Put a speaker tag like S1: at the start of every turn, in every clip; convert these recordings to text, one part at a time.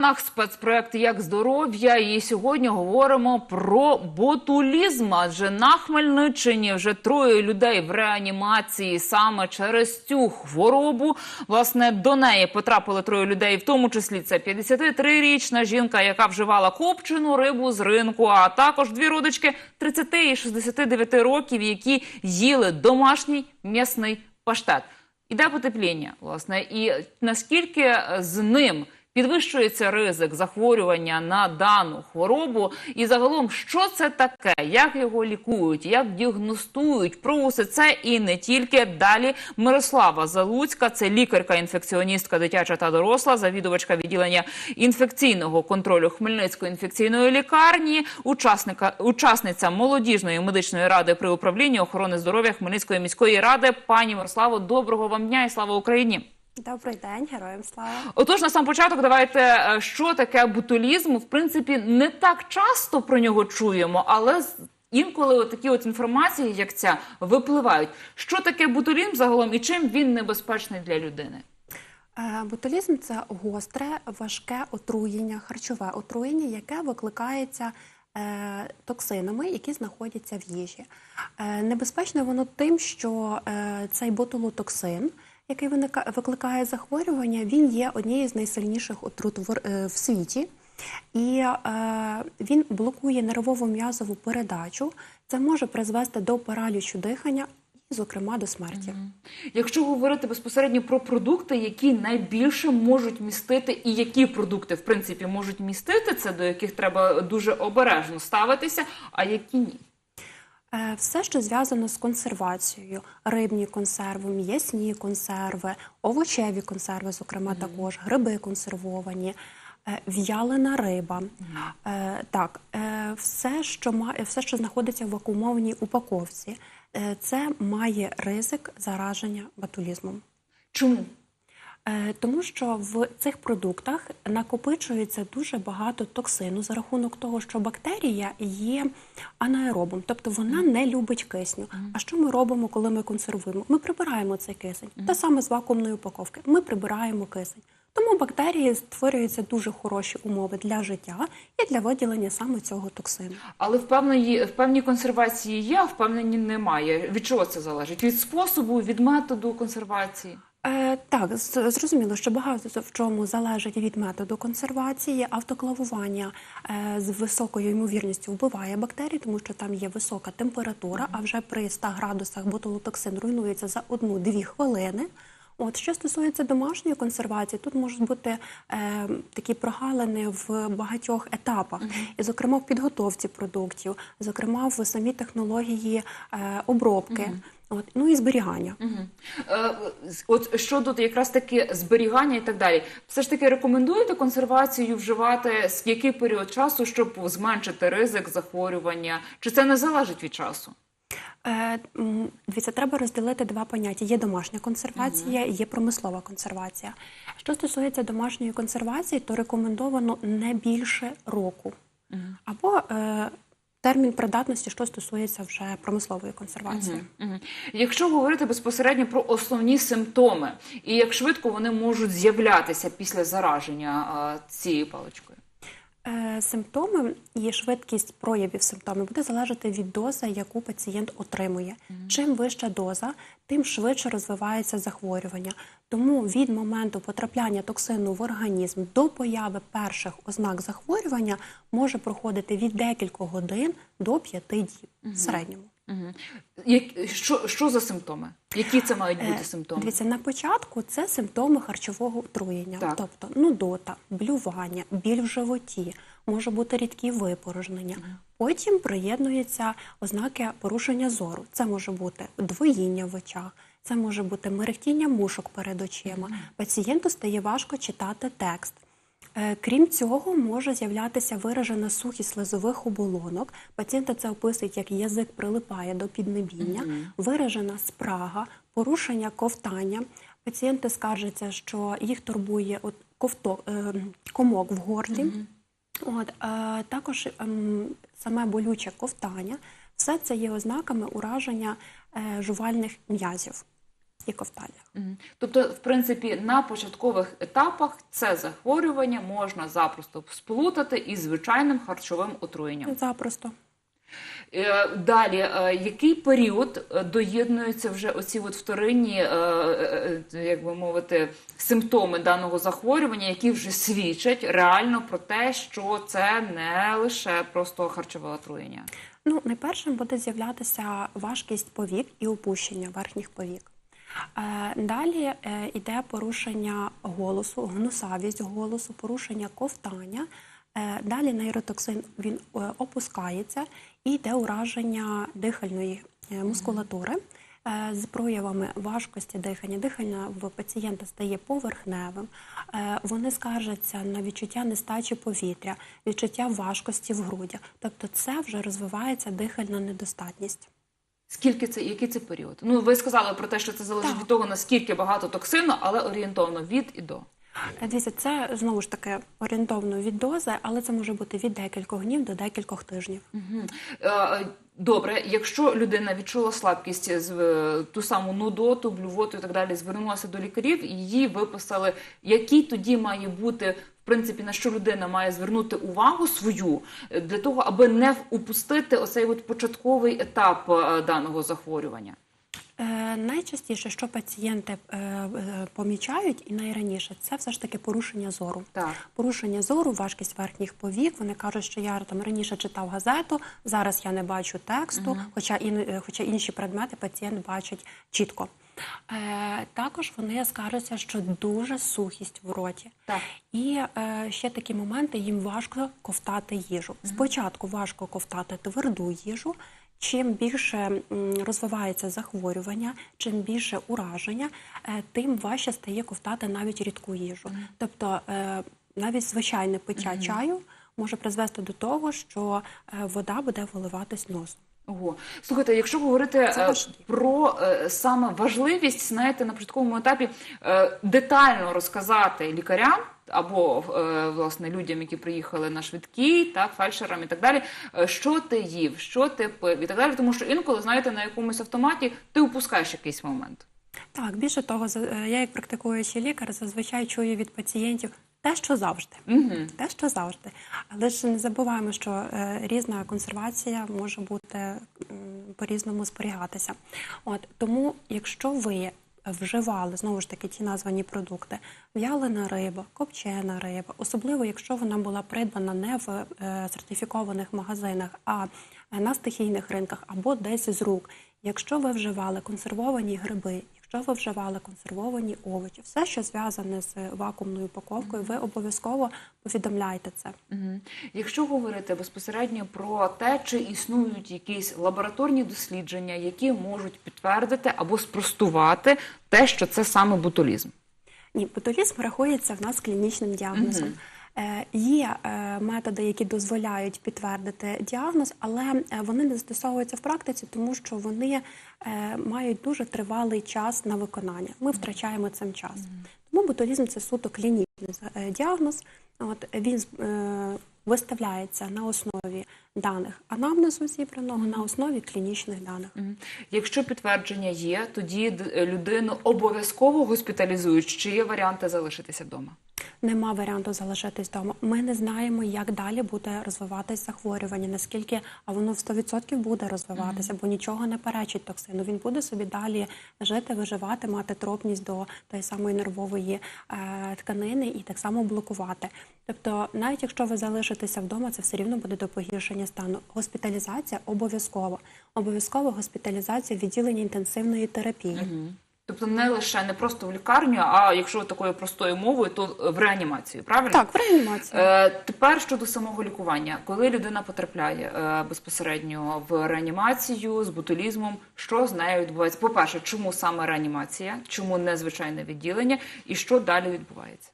S1: Нах спецпроект як здоров'я, і сьогодні говоримо про ботулізм. Адже на Хмельниччині вже троє людей в реанімації саме через цю хворобу. Власне до неї потрапили троє людей, в тому числі це 53-річна жінка, яка вживала копчену рибу з ринку, а також дві родички 30 і 69 років, які їли домашній м'ясний паштет. Іде потепління, власне, і наскільки з ним підвищується ризик захворювання на дану хворобу, і загалом, що це таке, як його лікують, як діагностують, про усе це і не тільки далі. Мирослава Залуцька, це лікарка-інфекціоністка дитяча та доросла, завідувачка відділення інфекційного контролю Хмельницької інфекційної лікарні, учасника учасниця молодіжної медичної ради при управлінні охорони здоров'я Хмельницької міської ради. Пані Мирославо, доброго вам дня і слава Україні.
S2: Добрий день, героям слава.
S1: Отож, на сам початок, давайте е, що таке ботулізм. В принципі, не так часто про нього чуємо, але інколи от такі от інформації, як ця, випливають. Що таке ботулізм загалом і чим він небезпечний для людини?
S2: Е, Ботулізм це гостре, важке отруєння, харчове отруєння, яке викликається е, токсинами, які знаходяться в їжі. Небезпечне воно тим, що цей ботулотоксин, який викликає захворювання, він є однією з найсильніших отрут в, е, світі. І е, він блокує нервово м'язову передачу. Це може призвести до паралічу дихання і, зокрема, до смерті.
S1: Якщо говорити безпосередньо про продукти, які найбільше можуть містити, і які продукти в принципі можуть містити це, до яких треба дуже обережно ставитися, а які ні.
S2: Е, Все, що зв'язано з консервацією, рибні консерви, м'ясні консерви, овочеві консерви, зокрема, також гриби консервовані, е, в'ялена риба. Е, Так, е, все, що має, все, що знаходиться в вакуумованій упаковці, це має ризик зараження ботулізмом.
S1: Чому?
S2: Е, Тому що в цих продуктах накопичується дуже багато токсину за рахунок того, що бактерія є анаеробом, тобто вона не любить кисню. А що ми робимо, коли ми консервуємо? Ми прибираємо цей кисень. Те саме з вакуумної упаковки. Ми прибираємо кисень. Тому бактерії створюються дуже хороші умови для життя і для виділення саме цього токсину.
S1: Але в певної в певній консервації є, а в певній немає. Від чого це залежить? Від способу, від методу консервації.
S2: Е, так, зрозуміло, що багато в чому залежить від методу консервації. Автоклавування е, з високою ймовірністю вбиває бактерії, тому що там є висока температура, а вже при 100 градусах ботулотоксин руйнується за 1-2 хвилини. От що стосується домашньої консервації, тут можуть бути е, такі прогалини в багатьох етапах, і, зокрема, в підготовці продуктів, зокрема в самій технології е, обробки, от ну і зберігання.
S1: Мгм. Е, От щодо якраз таки зберігання і так далі, все ж таки рекомендуєте консервацію вживати з який період часу, щоб зменшити ризик захворювання? Чи це не залежить від часу?
S2: Е, Дивіться, треба розділити два поняття: є домашня консервація, і є промислова консервація. Що стосується домашньої консервації, то рекомендовано не більше року. Або е, термін придатності, що стосується вже промислової консервації.
S1: Мгм. Якщо говорити безпосередньо про основні симптоми, і як швидко вони можуть з'являтися після зараження а, цією паличкою?
S2: Е, Симптоми і швидкість проявів симптомів буде залежати від дози, яку пацієнт отримує. Чим вища доза, тим швидше розвивається захворювання. Тому від моменту потрапляння токсину в організм до появи перших ознак захворювання може проходити від декількох годин до п'яти діб в середньому.
S1: Як, що, що за симптоми? Які це мають бути
S2: Е,
S1: симптоми?
S2: Дивіться, на початку це симптоми харчового отруєння,
S1: Так.
S2: тобто нудота, блювання, біль в животі, може бути рідкі випорожнення. Потім приєднуються ознаки порушення зору. Це може бути двоїння в очах, це може бути мерехтіння мушок перед очима. Пацієнту стає важко читати текст. Е, Крім цього, може з'являтися виражена сухість слизових оболонок. Пацієнти це описують, як язик прилипає до піднебіння, виражена спрага, порушення ковтання. Пацієнти скаржаться, що їх турбує от ковто, е, комок в горлі. От, е, також ем, саме болюче ковтання. Все це є ознаками ураження е, жувальних м'язів. І ковтання.
S1: Тобто, в принципі, на початкових етапах це захворювання можна запросто сплутати із звичайним харчовим отруєнням.
S2: Запросто.
S1: Е, Далі, е, який період е, доєднуються вже оці от вторинні, як би мовити, симптоми даного захворювання, які вже свідчать реально про те, що це не лише просто харчове отруєння?
S2: Ну, найпершим буде з'являтися важкість повік і опущення верхніх повік. Е, Далі е, йде порушення голосу, гнусавість голосу, порушення ковтання. Е, Далі нейротоксин він е, опускається і йде ураження дихальної е, мускулатури е, з проявами важкості дихання. Дихання в пацієнта стає поверхневим. Е, Вони скаржаться на відчуття нестачі повітря, відчуття важкості в грудях. Тобто, це вже розвивається дихальна недостатність.
S1: Скільки це, який це період? Ну, ви сказали про те, що це залежить
S2: Так.
S1: від того, наскільки багато токсину, але орієнтовно від і до.
S2: Е, Дивіться, це знову ж таки орієнтовно від дози, але це може бути від декількох днів до декількох тижнів.
S1: Мгм. Е, Добре, якщо людина відчула слабкість з е, ту саму нудоту, блювоту і так далі, звернулася до лікарів, її виписали. Який тоді має бути в принципі на що людина має звернути увагу свою е, для того, аби не упустити оцей от початковий етап е, даного захворювання?
S2: Е, найчастіше, що пацієнти е, е, помічають, і найраніше, це все ж таки порушення зору.
S1: Так.
S2: Порушення зору, важкість верхніх повік. Вони кажуть, що я там раніше читав газету, зараз я не бачу тексту, хоча, ін, хоча інші предмети пацієнт бачить чітко. Е, також вони скаржаться, що дуже сухість в роті.
S1: Так.
S2: І е, ще такі моменти їм важко ковтати їжу. Спочатку важко ковтати тверду їжу. Чим більше розвивається захворювання, чим більше ураження, е, тим важче стає ковтати навіть рідку їжу. Тобто е, навіть звичайне пиття чаю може призвести до того, що е, вода буде виливатись носом.
S1: Ого. Слухайте, якщо говорити е, про е, саме важливість, знаєте, на початковому етапі е, детально розказати лікарям або е, власне людям, які приїхали на швидкій, так, фельдшерам і так далі, е, що ти їв, що ти пив і так далі, тому що інколи, знаєте, на якомусь автоматі ти упускаєш якийсь момент.
S2: Так, більше того, е, я як практикуючий лікар зазвичай чую від пацієнтів те, що завжди.
S1: Угу.
S2: Те, що завжди. Але ж не забуваємо, що е, різна консервація може бути м, по-різному зберігатися. От тому, якщо ви вживали знову ж таки ті названі продукти: в'ялена риба, копчена риба, особливо якщо вона була придбана не в е, сертифікованих магазинах, а е, на стихійних ринках або десь з рук. Якщо ви вживали консервовані гриби, якщо ви вживали консервовані овочі, все, що зв'язане з вакуумною упаковкою, ви обов'язково повідомляйте це.
S1: Угу. Якщо говорити безпосередньо про те, чи існують якісь лабораторні дослідження, які можуть підтвердити або спростувати те, що це саме ботулізм.
S2: Ні, ботулізм рахується в нас клінічним діагнозом. Е, Є е, методи, які дозволяють підтвердити діагноз, але е, вони не застосовуються в практиці, тому що вони е, мають дуже тривалий час на виконання. Ми втрачаємо цим час. Тому ботулізм це суто клінічний е, діагноз. От він е, виставляється на основі даних анамнезу зібраного, на основі клінічних даних.
S1: Якщо підтвердження є, тоді людину обов'язково госпіталізують. Чи є варіанти залишитися вдома?
S2: Нема варіанту залишитись вдома. Ми не знаємо, як далі буде розвиватись захворювання, наскільки а воно в 100% буде розвиватися, бо нічого не перечить токсину. Він буде собі далі жити, виживати, мати тропність до тої самої нервової е, тканини і так само блокувати. Тобто, навіть якщо ви залишитеся вдома, це все рівно буде до погіршення стану. Госпіталізація обов'язково. Обов'язково госпіталізація в відділенні інтенсивної терапії.
S1: Тобто не лише не просто в лікарню, а якщо такою простою мовою, то в реанімацію, правильно?
S2: Так, в реанімацію.
S1: Е, тепер щодо самого лікування, коли людина потрапляє е, безпосередньо в реанімацію з ботулізмом, що з нею відбувається? По-перше, чому саме реанімація, чому не звичайне відділення, і що далі відбувається?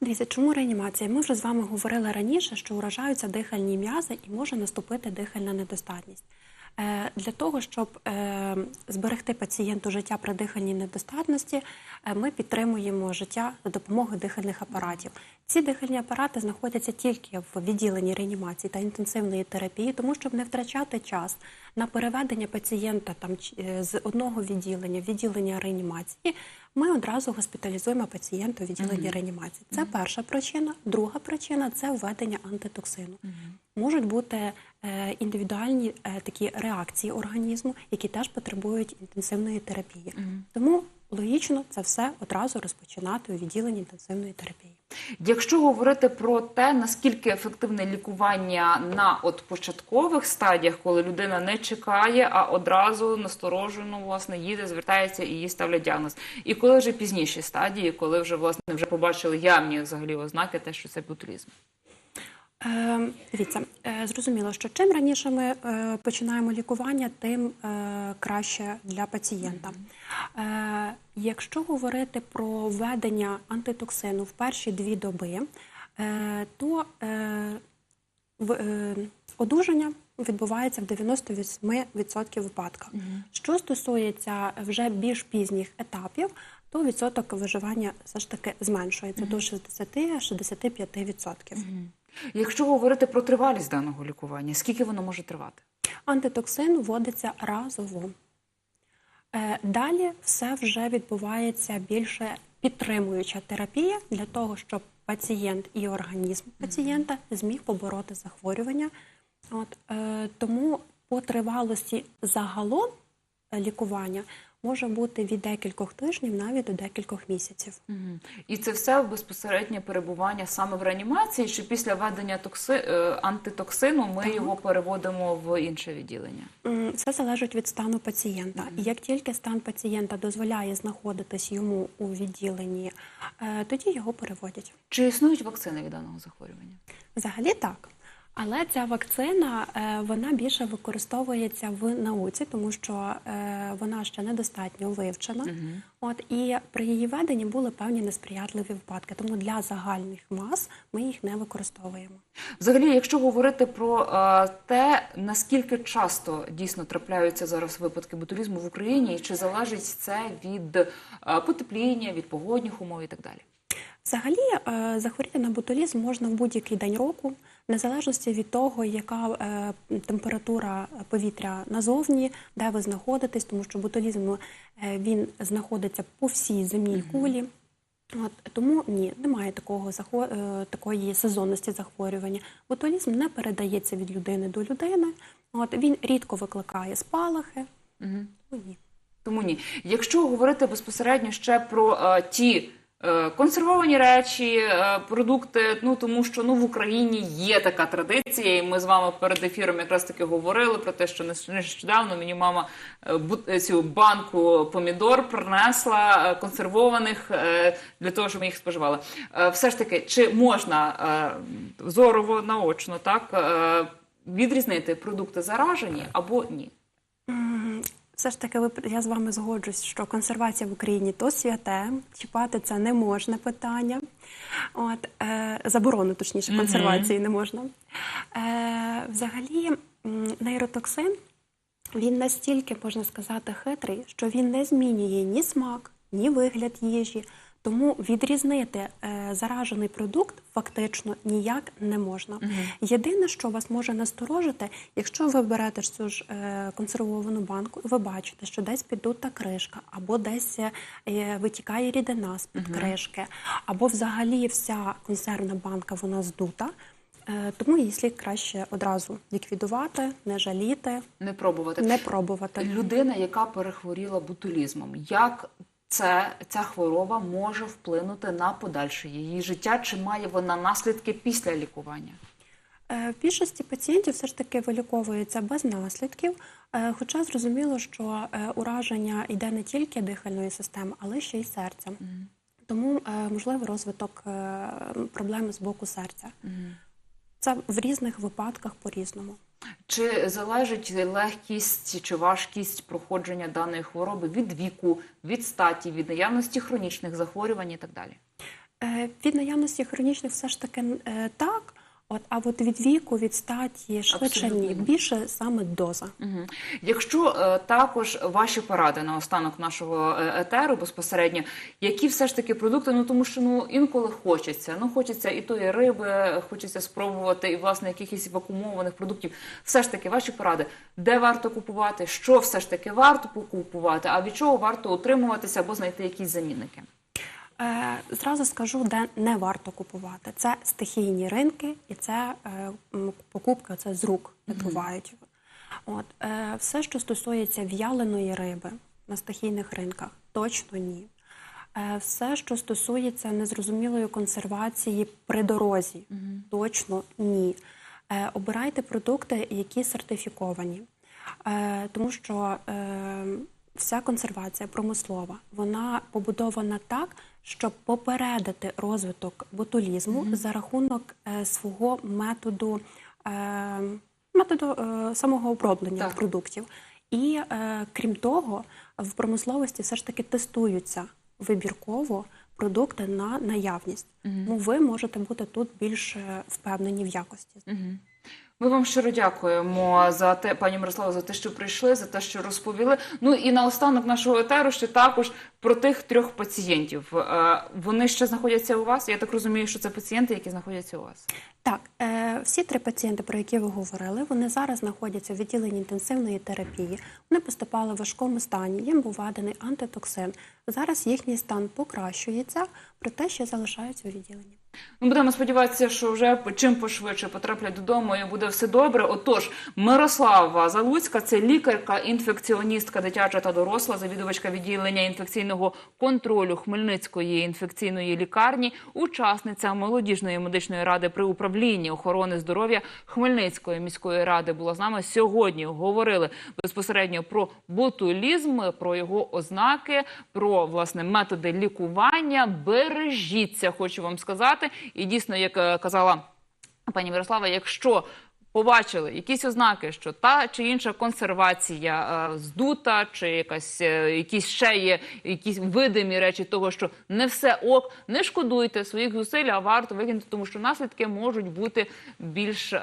S2: Дивіться, чому реанімація? Ми вже з вами говорили раніше, що уражаються дихальні м'язи і може наступити дихальна недостатність. Е, Для того, щоб е, зберегти пацієнту життя при дихальній недостатності, е, ми підтримуємо життя за допомогою дихальних апаратів. Ці дихальні апарати знаходяться тільки в відділенні реанімації та інтенсивної терапії, тому щоб не втрачати час на переведення пацієнта там з одного відділення в відділення реанімації. Ми одразу госпіталізуємо пацієнта у відділенні реанімації. Це перша причина. Друга причина це введення антитоксину. Можуть бути е, індивідуальні е, такі реакції організму, які теж потребують інтенсивної терапії. Тому логічно це все одразу розпочинати у відділенні інтенсивної терапії.
S1: Якщо говорити про те, наскільки ефективне лікування на от початкових стадіях, коли людина не чекає, а одразу насторожено власне їде, звертається і їй ставлять діагноз. І коли вже пізніші стадії, коли вже власне вже побачили явні взагалі ознаки, те, що це ботулізм.
S2: Е, дивіться, е, зрозуміло, що чим раніше ми е, починаємо лікування, тим е, краще для пацієнта. Е, якщо говорити про введення антитоксину в перші дві доби, е, то е, в, е, одужання відбувається в 98% випадках. Що стосується вже більш пізніх етапів, то відсоток виживання все ж таки зменшується до 60-65%.
S1: Якщо говорити про тривалість даного лікування, скільки воно може тривати?
S2: Антитоксин вводиться разово. Е, Далі все вже відбувається більше підтримуюча терапія для того, щоб пацієнт і організм пацієнта зміг побороти захворювання. От, е, тому по тривалості загалом е, лікування може бути від декількох тижнів навіть до декількох місяців.
S1: І це все безпосереднє перебування саме в реанімації, чи після введення токси... е, антитоксину ми його переводимо в інше відділення?
S2: Це залежить від стану пацієнта. І як тільки стан пацієнта дозволяє знаходитись йому у відділенні, е, тоді його переводять.
S1: Чи існують вакцини від даного захворювання?
S2: Взагалі так. Але ця вакцина е, вона більше використовується в науці, тому що е, вона ще недостатньо вивчена. От і при її веденні були певні несприятливі випадки. Тому для загальних мас ми їх не використовуємо.
S1: Взагалі, якщо говорити про е, те, наскільки часто дійсно трапляються зараз випадки ботулізму в Україні, і чи залежить це від потепління, від погодних умов і так далі?
S2: Взагалі, е, захворіти на ботулізм можна в будь-який день року, в незалежності від того, яка е, температура повітря назовні, де ви знаходитесь, тому що ботулізм е, він знаходиться по всій земній кулі. От, тому ні, немає такого такої сезонності захворювання. Ботулізм не передається від людини до людини. От, він рідко викликає спалахи.
S1: Угу.
S2: Тому ні.
S1: Тому ні. Якщо говорити безпосередньо ще про е, ті консервовані речі, е, продукти, ну тому що ну в Україні є така традиція, і ми з вами перед ефіром якраз таки говорили про те, що нещ- нещодавно мені мама е, е, цю банку помідор принесла е, консервованих е, для того, щоб ми їх споживали. Е, Все ж таки, чи можна е, зорово наочно так е, відрізнити продукти заражені або ні?
S2: Все ж таки, ви я з вами згоджусь, що консервація в Україні то святе, чіпати це не можна питання. От е, заборону, точніше, консервації не можна. Е, взагалі, нейротоксин він настільки можна сказати хитрий, що він не змінює ні смак, ні вигляд їжі. Тому відрізнити е, заражений продукт фактично ніяк не можна. Єдине, що вас може насторожити, якщо ви берете цю ж е, консервовану банку, і ви бачите, що десь піддута кришка, або десь е, витікає рідина з під кришки, або взагалі вся консервна банка вона здута. Тому її слід краще одразу ліквідувати, не жаліти,
S1: Не пробувати.
S2: не пробувати.
S1: Людина, яка перехворіла ботулізмом, як це, ця хвороба може вплинути на подальше її життя? Чи має вона наслідки після лікування?
S2: Е, В більшості пацієнтів все ж таки виліковується без наслідків, е, хоча зрозуміло, що е, ураження йде не тільки дихальної системи, але ще й серця. Тому е, можливий розвиток проблеми з боку серця. Це в різних випадках по-різному.
S1: Чи залежить легкість чи важкість проходження даної хвороби від віку, від статі, від наявності хронічних захворювань і так далі?
S2: Е, Від наявності хронічних все ж таки е, так, От, а от від віку, від статі, швидше
S1: Абсолютно
S2: ні. Більше саме доза.
S1: Мгм. Якщо е, також ваші поради на останок нашого е, етеру безпосередньо, які все ж таки продукти, ну тому що ну інколи хочеться. Ну хочеться і тої риби, хочеться спробувати, і власне якихось вакуумованих продуктів. Все ж таки, ваші поради, де варто купувати, що все ж таки варто купувати, а від чого варто утримуватися або знайти якісь замінники.
S2: Е, зразу скажу, де не варто купувати. Це стихійні ринки і це е, покупки це з рук відбувають. От, е, все, що стосується в'яленої риби на стихійних ринках, точно ні. Все, що стосується незрозумілої консервації при дорозі, точно ні. Обирайте продукти, які сертифіковані. Тому що вся консервація промислова вона побудована так, щоб попередити розвиток ботулізму за рахунок е, свого методу, е, методу е, самого оброблення
S1: Так.
S2: продуктів. І е, крім того, в промисловості все ж таки тестуються вибірково продукти на наявність. Тому ви можете бути тут більш е, впевнені в якості.
S1: Ми вам щиро дякуємо за те, пані Мирослава, за те, що прийшли, за те, що розповіли. Ну і наостанок нашого етеру ще також про тих трьох пацієнтів. Е, Вони ще знаходяться у вас. Я так розумію, що це пацієнти, які знаходяться у вас.
S2: Так, е, всі три пацієнти, про які ви говорили, вони зараз знаходяться в відділенні інтенсивної терапії. Вони поступали в важкому стані, їм був введений антитоксин. Зараз їхній стан покращується, проте ще залишаються у відділенні.
S1: Ми будемо сподіватися, що вже чим пошвидше потраплять додому і буде все добре. Отож, Мирослава Залуцька, це лікарка, інфекціоністка дитяча та доросла, завідувачка відділення інфекційного контролю Хмельницької інфекційної лікарні, учасниця молодіжної медичної ради при управлінні охорони здоров'я Хмельницької міської ради була з нами сьогодні. Говорили безпосередньо про ботулізм, про його ознаки, про власне методи лікування. Бережіться, хочу вам сказати. І дійсно, як е, казала пані Мирослава, якщо побачили якісь ознаки, що та чи інша консервація е, здута, чи якась е, якісь ще є якісь видимі речі того, що не все ок, не шкодуйте своїх зусиль, а варто викинути, тому що наслідки можуть бути більш. е,